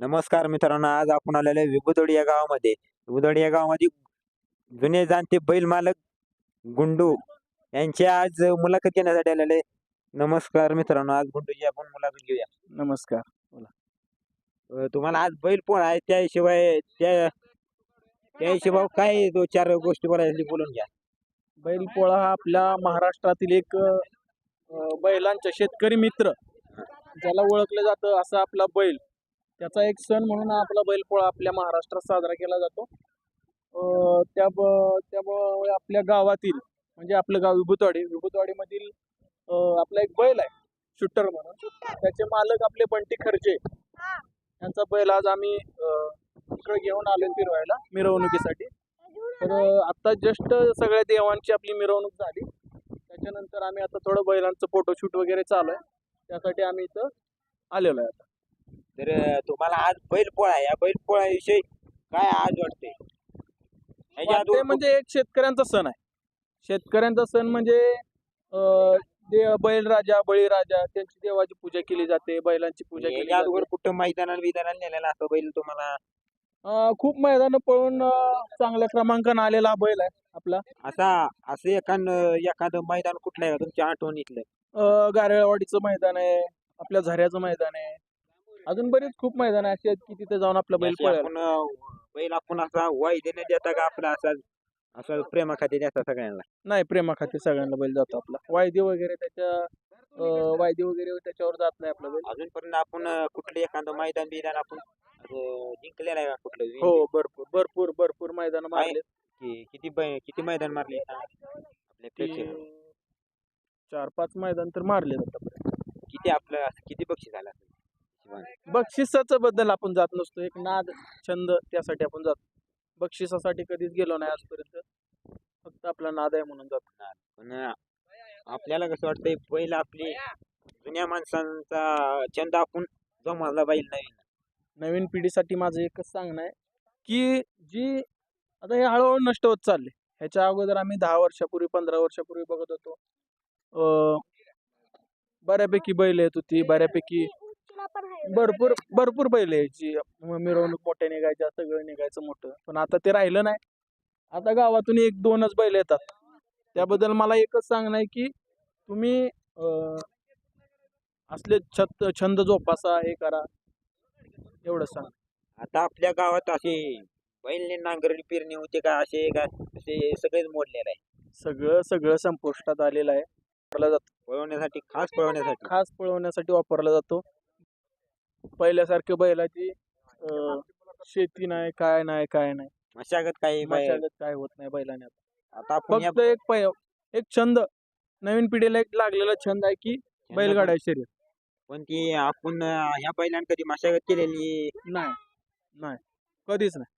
नमस्कार मित्रांनो आज आपण आलेलो विभुदोडी या गावामध्ये. विभुदोडी या गावामध्ये जुने जाणते बैल मालक गुंडू यांची आज मुलाखत घेण्यासाठी आलेले. नमस्कार मित्रांनो आज गुंडूची आपण मुलाखत घेऊया. नमस्कार अं, तुम्हाला आज बैल पोळा आहे? त्याशिवाय त्या त्या हिशोबावर काय दो चार गोष्टी बोलायची बोलून घ्या. बैलपोळा हा आपल्या महाराष्ट्रातील एक अ, बैलांचा शेतकरी मित्र ज्याला ओळखलं जातं असा आपला बैल. त्याचा एक सण म्हणून आपला बैलपोळा आपल्या महाराष्ट्रात साजरा केला जातो. त्या त्यामुळं आपल्या गावातील म्हणजे आपलं गाव विभूतवाडी विभूतवाडीमधील आपला एक बैल आहे शूटर म्हणून. त्याचे मालक आपले बंटी खर्चे यांचा बैल आज आम्ही इकडे घेऊन आलो फिरवायला मिरवणुकीसाठी. तर आता जस्ट सगळ्या देवांची आपली मिरवणूक झाली. त्याच्यानंतर आम्ही आता थोडं बैलांचं फोटोशूट वगैरे चालू आहे. त्यासाठी आम्ही इथं आलेलो आहे आता. तर तुम्हाला आज बैल पोळा या बैल पोळ्याविषयी काय आज वाटते वाटतंय म्हणजे एक शेतकऱ्यांचा सण आहे. शेतकऱ्यांचा सण म्हणजे अं, दे बळीराजा बळीराजा त्यांची देवाची पूजा केली जाते बैलांची पूजा केली ह्याच्या अगोदर जाते कुठं मैदानाला बिदानाला नेलेला असतो बैल तुम्हाला? अं, खूप मैदान पळून अं, चांगल्या क्रमांकाने आलेला बैल आहे आपला. असा असं एखादं एखादं मैदान कुठलं आहे का? तुमच्या आठवणीतलं? अं, गारेळवाडीचं मैदान आहे आपल्या झऱ्याचं मैदान आहे. अजून बरेच खूप मैदान असे आहेत की तिथे जाऊन आपला बैल अशी पळेल. आपण अं, बैल आपण असा वायदेने देता का आपला असा असं प्रेमाखाती देता सगळ्यांना? नाही प्रेमाखाती सगळ्यांना बैल जातो आपला. वायदे वगैरे त्याच्या अं, वायदे वगैरे त्याच्यावर जात नाही आपला बैल. अजूनपर्यंत आपण अं, कुठलं एखादं मैदान बिदान आपण असं जिंकलेलं आहे का कुठलं? हो भरपूर भरपूर भरपूर मैदान मारले कि- किती बै- किती मैदान मारले प्रेक्षक. चार पाच मैदान तर मारले आतापर्यंत. किती आपलं असं किती बक्षीस झालं? असेल? बक्षिसाचं बद्दल आपण जात नसतो. एक नाद छंद त्यासाठी आपण जातो. बक्षिसासाठी कधीच गेलो नाही आजपर्यंत. फक्त आपला नाद आहे म्हणून जातो. पण आपल्याला कसं वाटतंय बैल आपली जुन्या माणसांचा छंद आपण जोमाजला बैल नवीन. नवीन पिढीसाठी माझं एकच सांगणं आहे की जी आता हे हळूहळू नष्ट होत चालले. ह्याच्या अगोदर आम्ही दहा वर्षापूर्वी पंधरा वर्षापूर्वी बघत होतो. अं, बऱ्यापैकी बैल येत होती बऱ्यापैकी भरपूर भरपूर बैल यायची. मिरवणूक मोठ्या निघायच्या सगळं निघायचं मोठं. पण आता ते राहिलं नाही. आता गावातून एक दोनच बैल येतात. त्याबद्दल मला एकच सांगणं आहे की तुम्ही असले छत छंद जोपासा हे करा. एवढंच सांग आता आपल्या गावात असे बैलने नांगरणी पेरणी होते का? असे का? असे सगळेच मोडलेलं आहे. सगळं सगळं संपुष्टात आलेलं आहे. वापरला जातो. पळवण्यासाठी खास पळवण्यासाठी. खास पळवण्यासाठी वापरला जातो. पहिल्यासारखं बैलाची अं, शेती नाही काय नाही काय नाही. मशागत काही मशागत काय होत नाही बैलाने आता. आता आपण या- फक्त एक पै एक छंद. नवीन पिढीला एक लागलेला छंद आहे की बैलगाड्या शर्यत. पण ती आपण अं, ह्या बैलांनी कधी मशागत केलेली? नाही. नाही. कधीच नाही.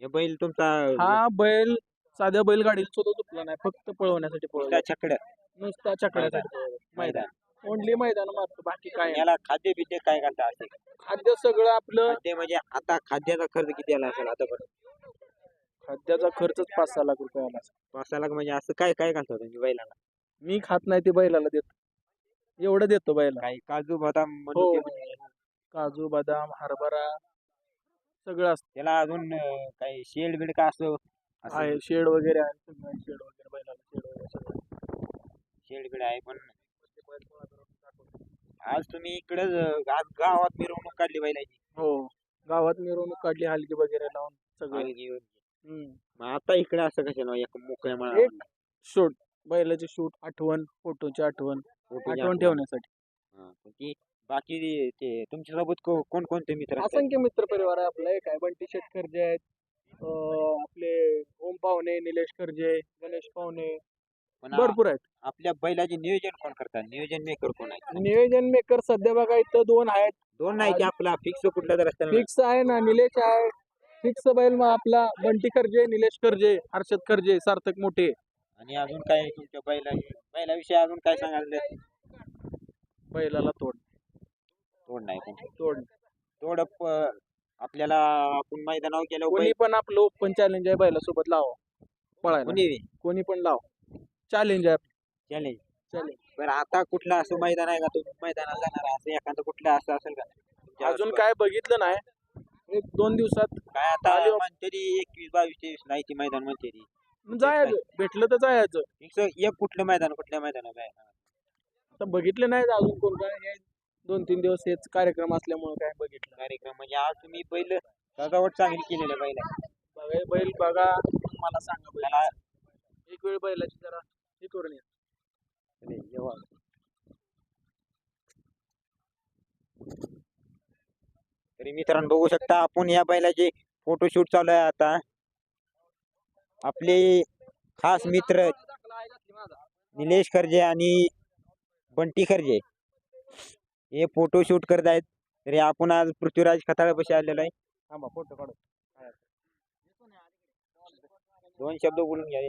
हे बैल तुमचा हा बैल साध्या बैलगाडीला सुद्धा चुकला नाही. फक्त पळवण्यासाठी पळवला. छकड्या नुसता चकड्यासाठी पळवला. मैदान. ओनली मैदान मारतो बाकी काय. याला खाद्य बिद्य काय करता असे? खाद्य सगळं आपलं खाद्य म्हणजे आता खाद्याचा खर्च किती आला असेल आतापर्यंत? खाद्याचा खर्चच पाच सहा लाख रुपये आला पाच सहा लाख म्हणजे असं काय काय घालतो तुम्ही बैलाला? मी खात नाही ते बैलाला देतो. एवढं देतो बैला काही काजू बदाम हो. मनुके म्हणजे काजू बदाम हरभरा सगळं असतं. त्याला अजून अं, काही शेड बिड का असं आहे शेड वगैरे आहे. सगळं शेड वगैरे बैलाला शेड वगैरे सगळं. शेड बिड आहे पण आज तुम्ही इकडे गावात मिरवणूक काढली बैलाची हो. गावात मिरवणूक काढली हलगी वगैरे लावून सगळं. हलगी वगैरे. हम्म. मग आता इकडे असं कशाला एक मोकळ्या एक मळा शूट बैलाची शूट आठवण फोटोची आठवण आठवण ठेवण्यासाठी. हा, ती बाकी ते- ते तुमच्यासोबत को- कोण कोणते मित्र असतात? असंख्य मित्र परिवार आहे आपला. एक आहे बंटी शेटकरजे आहेत. अं, आपले ओम पाहुणे निलेश करजे गणेश पाहुणे पण भरपूर आहेत. आपल्या बैलाचे नियोजन कोण करतात? नियोजन मेकर कोण आहे नियोजन मेकर सध्या बघा इथं दोन आहेत. दोन नाही की आपला फिक्स कुठला तर फिक्स आहे ना निलेश आहे. फिक्स बैल मग आपला बंटी करजे निलेश करजे हर्षद करजे सार्थक मोठे. आणि अजून काय तुमच्या बैला बैलाविषयी अजून काय सांगायचं बैलाला तोड. तोड नाही तोड. तोड प- आपल्याला आपण मैदानावर गेलो कोणी पण आपलं ओपन चॅलेंज आहे बैलासोबत लावा. पळायला. कोणी कोणी पण लाव. चॅलेंज आहे चॅलेंज चॅलेंज बरं आता कुठलं असं मैदान आहे का तुम्ही? मैदानाला जाणार असं एखादं कुठलं असं असेल का? अजून? काय बघितलं नाही. एक दोन दिवसात काय आता आली. म्हणते ती एकवीस बावीस तेवीस नाही ती मैदान म्हणते ती जायचं. भेटलं तर जायचं. एक कुठलं मैदान कुठल्या मैदानात आहे आता बघितलं नाही अजून कोण काय. हे दोन तीन दिवस हेच कार्यक्रम असल्यामुळे काय बघितलं कार्यक्रम म्हणजे आज तुम्ही बैल सजावट चांगली केलेलं बैल बघा बैल बघा. मला सांगा बैल एक वेळ बैलाची जरा हे करून या. अरे, जेव्हा तरी मित्रांनो बघू शकता आपण या बैलाचे फोटोशूट चालू आहे आता. आपले खास मित्र निलेश खर्जे आणि बंटी खर्जे हे फोटोशूट करत आहेत. तरी आपण आज पृथ्वीराज खताळापाशी आलेलो आहे. थांबा फोटो काढू. दोन शब्द बोलून घ्यावे